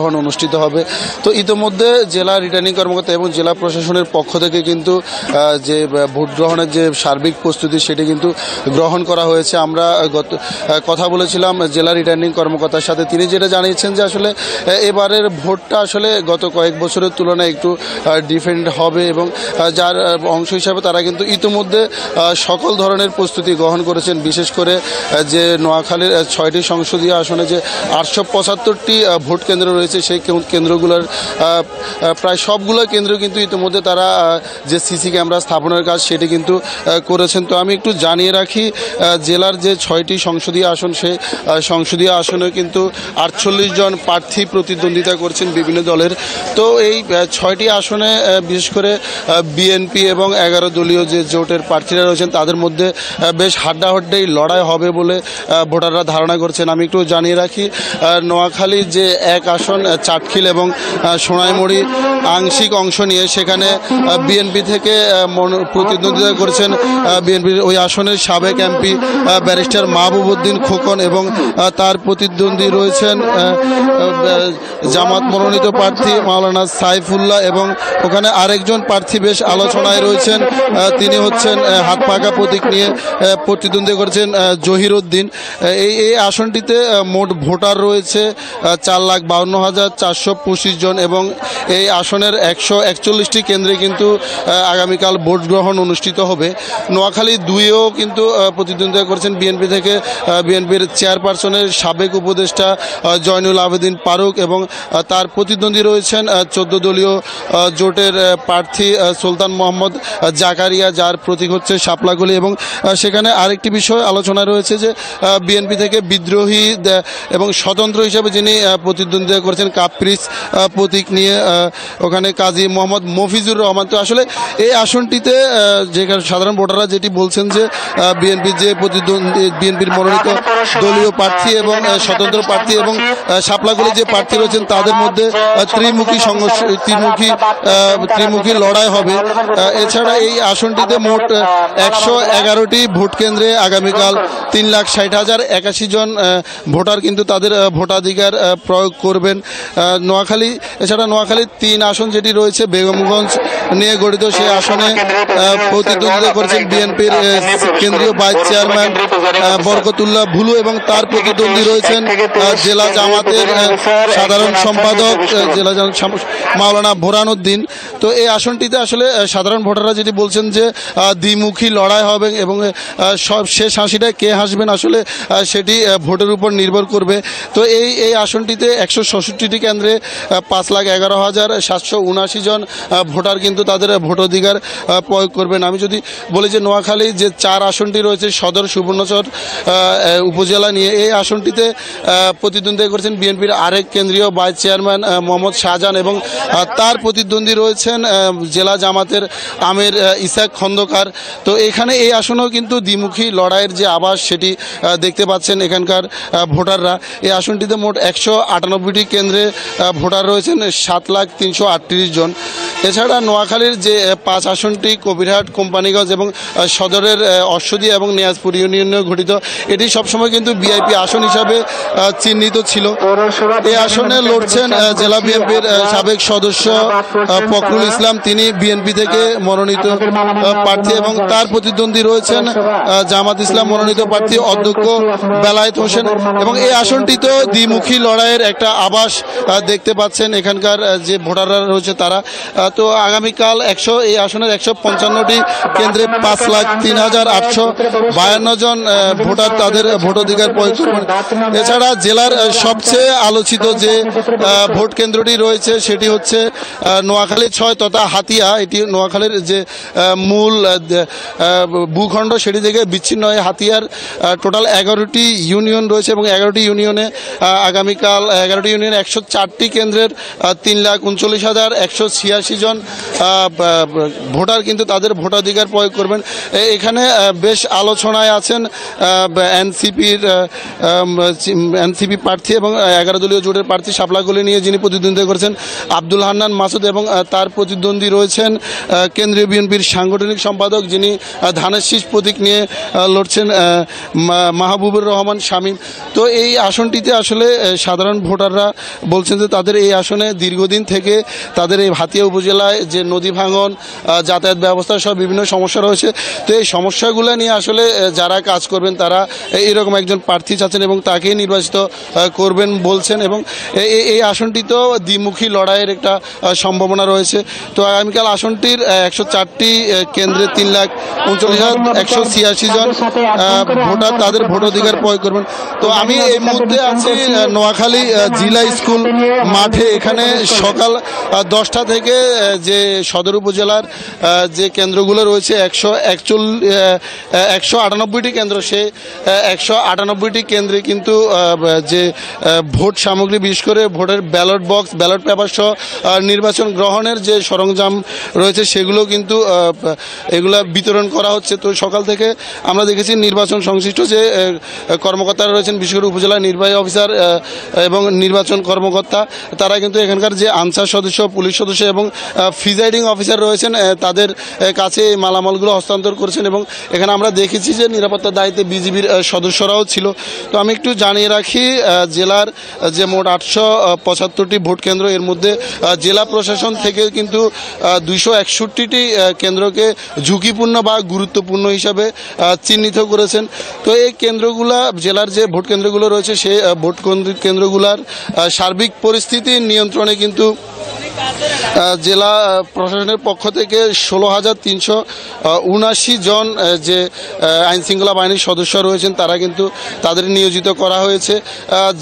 অনুষ্ঠিত হবে। তো ইতোমধ্যে জেলা রিটার্নিং কর্মকর্তা এবং জেলা প্রশাসনের পক্ষ থেকে কিন্তু যে ভোট গ্রহণের যে সার্বিক প্রস্তুতি সেটি কিন্তু গ্রহণ করা হয়েছে। আমরা গত কথা বলেছিলাম জেলা রিটার্নিং কর্মকর্তার সাথে। তিনি যেটা জানিয়েছেন যে আসলে এবারের ভোটটা আসলে গত কয়েক বছরের তুলনায় একটু ডিফেন্ড হবে এবং যার অংশ হিসাবে তারা কিন্তু ইতিমধ্যে সকল ধরনের প্রস্তুতি গ্রহণ করেছেন। বিশেষ করে যে নোয়াখালীর ছয়টি সংসদীয় আসনে যে আটশো পঁচাত্তরটি ভোট কেন্দ্র রয়েছে সেই কেন্দ্রগুলোর প্রায় সবগুলো কেন্দ্র কিন্তু ইতিমধ্যে তারা যে সিসি ক্যামেরা স্থাপনের কাজ সেটি কিন্তু করেছেন। তো আমি একটু জানিয়ে রাখি জেলার যে ছয়টি সংসদীয় আসন সেই সংসদীয় আসনে কিন্তু আটচল্লিশ জন প্রার্থী প্রতিদ্বন্দ্বিতা করছেন বিভিন্ন দলের। তো এই ছয়টি আসনে বিশেষ করে বিএনপি এবং এগারো দলীয় যে জোটের প্রার্থীরা রয়েছেন তাদের মধ্যে বেশ হাড্ডাহাড্ডি লড়াই হবে বলে ভোটাররা ধারণা করছেন। আমি একটু জানিয়ে রাখি আহ, নোয়াখালীর যে এক আসন আহ, চাটখিল এবং সোনাইমুড়ি আংশিক অংশ নিয়ে সেখানে বিএনপি থেকে প্রতিদ্বন্দ্বিতা করেছেন বিএনপির ওই আসনের সাবেক এমপি ব্যারিস্টার মাহবুবুদ্দিন খোকন এবং তার প্রতিদ্বন্দ্বী রয়েছেন জামাত মনোনীত প্রার্থী মাওলানা সাইফুল্লাহ এবং ওখানে আরেকজন প্রার্থী বেশ আলোচনায় রয়েছেন তিনি হচ্ছেন হাত পাকা প্রতীক নিয়ে প্রতিদ্বন্দ্বী করেছেন আহ, জহির উদ্দিন এই এই আসনটিতে মোট ভোটার রয়েছে চার লাখ বাউন্ন হাজার চারশো পঁচিশ জন এবং এই আসনের একশো একচল্লিশটি কেন্দ্রে কিন্তু আগামীকাল ভোট গ্রহণ অনুষ্ঠিত হবে। নোয়াখালী দুইও কিন্তু প্রতিদ্বন্দ্বিতা করেছেন বিএনপি থেকে বিএনপির চেয়ারপারসনের সাবেক উপদেষ্টা জয়নুল আবেদিন ফারুক এবং তার প্রতিদ্বন্দ্বী রয়েছেন চোদ্দ দলীয় জোটের প্রার্থী সুলতান মোহাম্মদ জাকারিয়া, যার প্রতীক হচ্ছে শাপলাগুলি এবং সেখানে আরেকটি বিষয় আলোচনা রয়েছে যে বিএনপি থেকে বিদ্রোহী এবং স্বতন্ত্র হিসেবে যিনি প্রতিদ্বন্দ্বিতা করেছেন কাপ্রিস আহ, প্রতীক নিয়ে ওখানে কাজী মোহাম্মদ মফিজুর রহমান। তো আসলে এই আসনটিতে যে সাধারণ ভোটাররা যেটি বলছেন যে বিএনপির যে প্রতিদ্বন্দ্বী বিএনপির মনোনীত দলীয় প্রার্থী এবং স্বতন্ত্র প্রার্থী এবং আহ, শাপলাগুলি যে প্রার্থী রয়েছেন তাদের মধ্যে ত্রিমুখী সংঘর্ষ ত্রিমুখী ত্রিমুখী লড়াই হবে। এছাড়া এই আসনটিতে মোট একশো এগারোটি ভোট কেন্দ্রে আগামীকাল তিন লাখ ষাট হাজার একাশি জন ভোটার কিন্তু তাদের ভোটাধিকার প্রয়োগ করবেন। নোয়াখালী, এছাড়া নোয়াখালীর তিন আসন যেটি রয়েছে, বেগমগঞ্জ নিয়ে গঠিত সেই আসনে প্রতিদ্বন্দ্বিতা করেছেন বিএনপির কেন্দ্রীয় ভাইস চেয়ারম্যান বরকতুল্লাহ ভুলু এবং তার প্রতিদ্বন্দ্বী রয়েছেন জেলা জামাতের সাধারণ সম্পাদক জেলা মাওলানা বোরানুদ্দিন তো এই আসনটিতে আসলে সাধারণ ভোটাররা যেটি বলছেন যে দ্বিমুখী লড়াই হবে এবং সব শেষ হাসিটায় কে হাসবেন আসলে সেটি ভোটের উপর নির্ভর করবে। তো এই এই আসনটিতে একশো ষষট্টিটি কেন্দ্রে পাঁচ লাখ এগারো হাজার সাতশো উনআশি জন ভোটার কিন্তু তাদের ভোটাধিকার প্রয়োগ করবেন। আমি যদি বলি যে নোয়াখালী যে চার আসনটি রয়েছে, সদর, সুবর্ণচর উপজেলা নিয়ে, এই আসনটিতে প্রতিদ্বন্দ্বিতা করেছেন বিএনপির আরেক কেন্দ্রীয় ভাইস চেয়ারম্যান মোহাম্মদ শাহজাহান এবং তার প্রতিদ্বন্দ্বী রয়েছেন জেলা জামাতের আমের ইসাক খন্দকার। তো এখানে এই আসনেও কিন্তু দ্বিমুখী লড়াইয়ের যে আবাস সেটি দেখতে পাচ্ছেন এখানকার ভোটাররা। এই আসনটিতে মোট একশো আটানব্বইটি কেন্দ্রে ভোটার রয়েছেন সাত লাখ তিনশো আটত্রিশ জন। এছাড়া নোয়াখালীর যে পাঁচ আসনটি কবিরহাট, কোম্পানিগঞ্জ এবং সদরের অশ্বদী এবং নিয়াজপুর ইউনিয়নে গঠিত, এটি সবসময় কিন্তু বিআইপি আসন হিসাবে চিহ্নিত ছিল। এই আসনে লড়ছেন জেলা বিএনপির সাবেক সদস্য ফখরুল ইসলাম। তিনি বিএনপি থেকে মনোনীত প্রার্থী এবং তার প্রতিদ্বন্দ্বী রয়েছেন জামাত ইসলাম মনোনীত প্রার্থী অধ্যক্ষ বেলায়েত হোসেন। এবং এই আসনটি তো দ্বিমুখী লড়াইয়ের একটা আভাস আহ, দেখতে পাচ্ছেন এখানকার যে ভোটাররা রয়েছে তারা। তো আগামীকাল একশো এই আসনের একশো পঞ্চান্নটি কেন্দ্রে পাঁচ লাখ তিন হাজার আটশো বায়ান্ন জন ভোটার তাদের ভোটাধিকার প্রয়োগ করবেন এছাড়া জেলার সবচেয়ে আলোচিত যে ভোট কেন্দ্রটি রয়েছে সেটি হচ্ছে নোয়াখালী ছয় তথা হাতিয়া। এটি নোয়াখালীর যে মূল ভূখণ্ড সেটি থেকে বিচ্ছিন্ন হয়ে হাতিয়ার টোটাল এগারোটি ইউনিয়ন রয়েছে এবং এগারোটি ইউনিয়নে আগামীকাল এগারোটি ইউনিয়নে একশো চারটি কেন্দ্রের তিন লাখ উনচল্লিশ হাজার একশো ছিয়াশি জন ভোটার কিন্তু তাদের ভোটাধিকার প্রয়োগ করবেন। এখানে বেশ আলোচনায় আছেন এনসিপির এনসিপি প্রার্থী এবং এগারো দলীয় জোটের প্রার্থী শাপলাগুলি নিয়ে যিনি প্রতিদ্বন্দ্বিতা করেছেন, আব্দুল হান্নান মাসুদ এবং তার প্রতিদ্বন্দ্বী রয়েছেন কেন্দ্রীয় বিএনপির সাংগঠনিক সম্পাদক যিনি ধানের শীষ প্রতীক নিয়ে লড়ছেন মাহবুবুর রহমান শামীম। তো এই আসনটিতে আসলে সাধারণ ভোটাররা বলছেন যে তাদের এই আসনে দীর্ঘদিন থেকে তাদের এই হাতিয়া উপজেলায় যে নদী ভাঙন যাতায়াত ব্যবস্থা সব বিভিন্ন সমস্যা রয়েছে। তো এই সমস্যাগুলো নিয়ে আসলে যারা কাজ করবেন তারা এরকম একজন প্রার্থী চাচ্ছেন এবং তাকেই নির্বাচিত করবেন বলছেন এবং এই আসনটি তো দ্বিমুখী লড়াইয়ের একটা সম্ভাবনা রয়েছে। তো আগামীকাল আসনটির একশো চারটি কেন্দ্রে তিন লাখ উনচল্লিশ হাজার একশো ছিয়াশি জন ভোটার তাদের ভোটাধিকার প্রয়োগ করবেন। তো আমি এই মুহূর্তে আছি নোয়াখালী জিলা স্কুল মাঠে এখানে সকাল দশটা থেকে যে সদর উপজেলার যে কেন্দ্রগুলো রয়েছে, একশো একচল্লিশ একশো আটানব্বইটি কেন্দ্র, সে একশো আটানব্বইটি কেন্দ্রে কিন্তু যে ভোট সামগ্রী, বিশেষ করে ভোটের ব্যালট বক্স, ব্যালট পেপার সহ নির্বাচন গ্রহণের যে সরঞ্জাম রয়েছে, সেগুলো কিন্তু এগুলা বিতরণ করা হচ্ছে। তো সকাল থেকে আমরা দেখেছি নির্বাচন সংশ্লিষ্ট যে কর্মকর্তারা রয়েছেন, বিশেষ করে উপজেলা নির্বাহী অফিসার এবং নির্বাচন কর্মকর্তা, তারা কিন্তু এখানকার যে আনসার সদস্য, পুলিশ সদস্য এবং ফিজাইডিং অফিসার রয়েছেন তাদের কাছে এই মালামালগুলো হস্তান্তর করেছেন এবং এখানে আমরা দেখেছি যে নিরাপত্তার দায়িত্বে বিজিবির সদস্যরাও ছিল। তো আমি একটু জানিয়ে রাখি জেলার যে মোট আটশো পঁচাত্তরটি ভোট কেন্দ্র, এর মধ্যে জেলা প্রশাসন থেকে কিন্তু দুইশো একষট্টিটি কেন্দ্রকে ঝুঁকিপূর্ণ বা গুরুত্বপূর্ণ হিসাবে চিহ্নিত করেছেন। তো এই কেন্দ্রগুলা, জেলার যে ভোট কেন্দ্রগুলো রয়েছে সেই ভোট কেন্দ্র- কেন্দ্রগুলার সার্বিক পরিস্থিতি নিয়ন্ত্রণে কিন্তু জেলা প্রশাসনের পক্ষ থেকে ষোলো হাজার তিনশো উনাশি জন যে আইন শৃঙ্খলা বাহিনীর সদস্য রয়েছেন, তারা কিন্তু তাদের নিয়োজিত করা হয়েছে।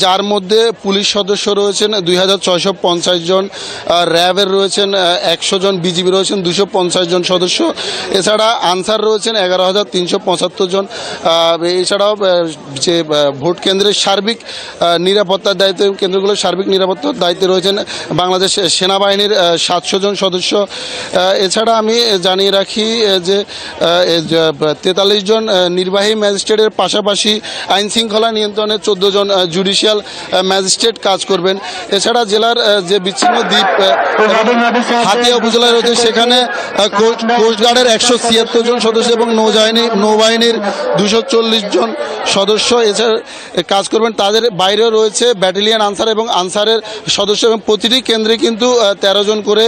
যার মধ্যে পুলিশ সদস্য রয়েছেন দুই হাজার ছয়শো পঞ্চাশ জন র্যাবের রয়েছেন একশো জন, বিজিবি রয়েছেন দুশো পঞ্চাশ জন সদস্য। এছাড়া আনসার রয়েছেন এগারো হাজার তিনশো পঁচাত্তর জন। এছাড়াও যে ভোট কেন্দ্রের সার্বিক নিরাপত্তার দায়িত্ব, কেন্দ্রগুলোর সার্বিক নিরাপত্তার দায়িত্বে রয়েছেন বাংলাদেশ সেনাবাহিনীর সাতশো জন সদস্য। এছাড়া আমি জানিয়ে রাখি যে তেতাল্লিশ জন নির্বাহী ম্যাজিস্ট্রেটের পাশাপাশি আইন শৃঙ্খলা নিয়ন্ত্রণের চোদ্দ জন জুডিশিয়াল ম্যাজিস্ট্রেট কাজ করবেন। এছাড়া জেলার যে বিচ্ছিন্ন দ্বীপ হাতিয়া উপজেলায় রয়েছে সেখানে কোস্টগার্ডের একশো ছিয়াত্তর জন সদস্য এবং নৌবাহিনী নৌবাহিনীর দুশো চল্লিশ জন সদস্য এছাড়া কাজ করবেন। তাদের বাইরেও রয়েছে ব্যাটালিয়ান আনসার এবং আনসারের সদস্য এবং প্রতিটি কেন্দ্রে কিন্তু তেরো জন করে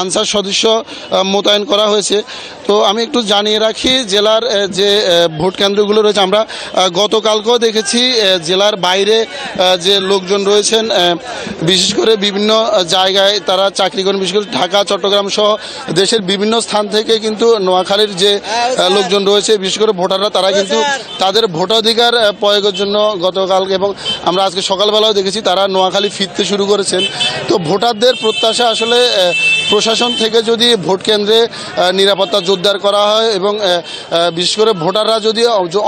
আনসার সদস্য মোতায়েন করা হয়েছে। তো আমি একটু জানিয়ে রাখি জেলার যে ভোট কেন্দ্রগুলো রয়েছে আমরা গতকালকেও দেখেছি জেলার বাইরে যে লোকজন রয়েছেন বিশেষ করে বিভিন্ন জায়গায় তারা চাকরি করেন বিশেষ করে ঢাকা চট্টগ্রাম সহ দেশের বিভিন্ন স্থান থেকে কিন্তু নোয়াখালীর যে লোকজন রয়েছে বিশেষ করে ভোটাররা তারা কিন্তু তাদের ভোটাধিকার প্রয়োগের জন্য গতকালকে এবং আমরা আজকে সকালবেলাও দেখেছি তারা নোয়াখালী ফিরতে শুরু করেছেন। তো ভোটারদের প্রত্যাশা আসলে প্রশাসন থেকে যদি ভোট কেন্দ্রে নিরাপত্তা জোরদার করা হয় এবং বিশেষ করে ভোটাররা যদি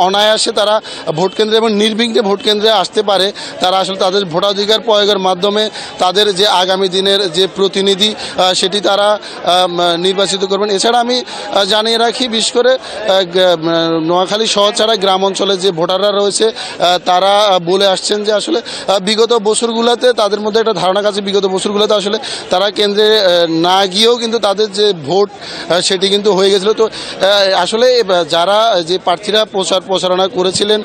অনায়াসে তারা ভোট কেন্দ্রে এবং নির্বিঘ্নে ভোট কেন্দ্রে আসতে পারে, তারা আসলে তাদের ভোটাধিকার প্রয়োগের মাধ্যমে তাদের যে আগামী দিনের যে প্রতিনিধি সেটি তারা নির্বাচিত করবেন। এছাড়া আমি জানিয়ে রাখি, বিশেষ করে নোয়াখালী শহর ছাড়া গ্রাম অঞ্চলে যে ভোটাররা রয়েছে তারা বলে আসছেন যে আসলে বিগত বছরগুলোতে তাদের মধ্যে একটা ধারণা কাছে বিগত বছরগুলোতে আসলে তারা কেন্দ্রে না গিয়েও কিন্তু তাদের যে ভোট সেটি কিন্তু হয়ে গেছিল। তো আসলে যারা যে প্রার্থীরা প্রচার প্রচারণা করেছিলেন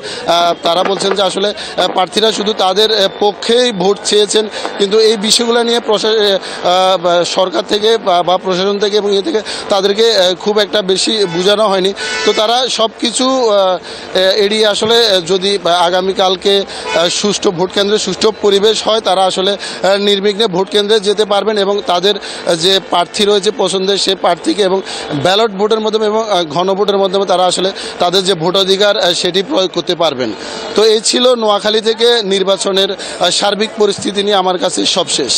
তারা বলছেন যে আসলে প্রার্থীরা শুধু তাদের পক্ষেই ভোট চেয়েছেন, কিন্তু এই বিষয়গুলো নিয়ে সরকার থেকে বা- প্রশাসন থেকে এবং ইয়ে থেকে তাদেরকে খুব একটা বেশি বোঝানো হয়নি। তো তারা সব কিছু এড়িয়ে আসলে যদি আগামীকালকে সুষ্ঠু ভোট কেন্দ্রে, সুষ্ঠু পরিবেশ হয়, তারা আসলে নির্বিঘ্নে ভোট কেন্দ্রে যেতে পারবেন এবং তাদের যে প্রার্থী রয়েছে পছন্দের সে প্রার্থীকে এবং ব্যালট ভোটের মাধ্যমে এবং ঘনভোটের ঘন ভোটের মাধ্যমে তারা আসলে তাদের যে ভোটাধিকার সেটি প্রয়োগ করতে পারবেন। তো এই ছিল নোয়াখালী থেকে নির্বাচনের সার্বিক পরিস্থিতি নিয়ে আমার কাছে সবশেষ।